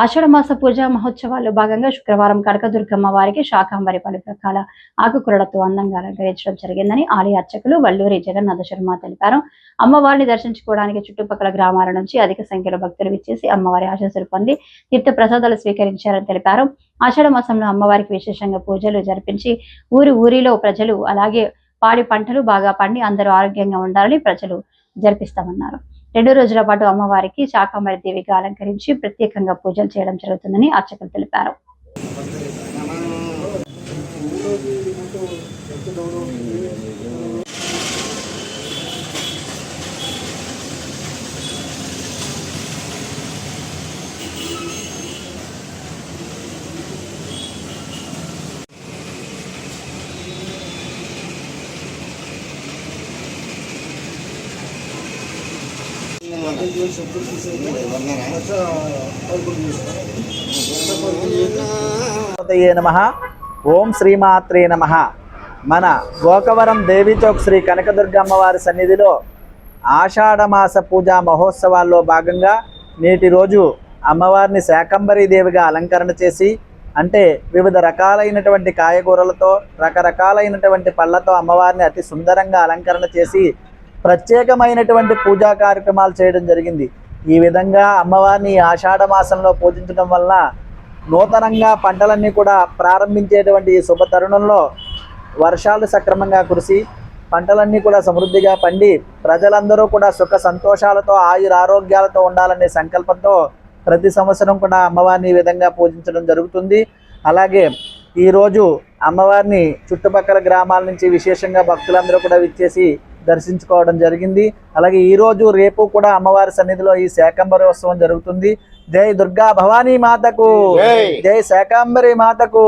ఆషాఢమాస పూజ మహోత్సవాల్లో భాగంగా శుక్రవారం కనకదుర్గమ్మ వారికి శాకాంబరి పలు రకాల ఆకుకూరలతో అందంగా అలంకరించడం జరిగిందని ఆలయ అర్చకులు వల్లూరి జగన్నాథ శర్మ తెలిపారు. అమ్మవారిని దర్శించుకోవడానికి చుట్టుపక్కల గ్రామాల నుంచి అధిక సంఖ్యలో భక్తులు విచ్చేసి అమ్మవారి ఆశీస్సులు పొంది తీర్థ ప్రసాదాలు స్వీకరించారని తెలిపారు. ఆషాఢ మాసంలో అమ్మవారికి విశేషంగా పూజలు జరిపించి ఊరి ఊరిలో ప్రజలు అలాగే పాడి పంటలు బాగా పండి అందరూ ఆరోగ్యంగా ఉండాలని ప్రజలు జరిపిస్తామన్నారు. రెండు రోజుల పాటు అమ్మవారికి శాకాంబరి దేవిగా అలంకరించి ప్రత్యేకంగా పూజలు చేయడం జరుగుతుందని అర్చకులు తెలిపారు. నమ. ఓం శ్రీమాత్రే నమ. మన గోకవరం దేవిచౌక్ శ్రీ కనకదుర్గ అమ్మవారి సన్నిధిలో ఆషాఢమాస పూజా మహోత్సవాల్లో భాగంగా నేటి రోజు అమ్మవారిని శాకంబరీ దేవిగా అలంకరణ చేసి అంటే వివిధ రకాలైనటువంటి కాయగూరలతో రకరకాలైనటువంటి పళ్ళతో అమ్మవారిని అతి సుందరంగా అలంకరణ చేసి ప్రత్యేకమైనటువంటి పూజా కార్యక్రమాలు చేయడం జరిగింది. ఈ విధంగా అమ్మవారిని ఆషాఢ మాసంలో పూజించడం వల్ల నూతనంగా పంటలన్నీ కూడా ప్రారంభించేటువంటి ఈ శుభ తరుణంలో వర్షాలు సక్రమంగా కురిసి పంటలన్నీ కూడా సమృద్ధిగా పండి ప్రజలందరూ కూడా సుఖ సంతోషాలతో ఆయుర ఆరోగ్యాలతో ఉండాలనే సంకల్పంతో ప్రతి సంవత్సరం కూడా అమ్మవారిని ఈ విధంగా పూజించడం జరుగుతుంది. అలాగే ఈరోజు అమ్మవారిని చుట్టుపక్కల గ్రామాల నుంచి విశేషంగా భక్తులందరూ కూడా విచ్చేసి దర్శించుకోవడం జరిగింది అలాగే ఈ రోజు రేపు కూడా అమ్మవారి సన్నిధిలో ఈ శాకంబరి ఉత్సవం జరుగుతుంది జై దుర్గా భవానీ మాతకు జై. శాకంబరి మాతకు.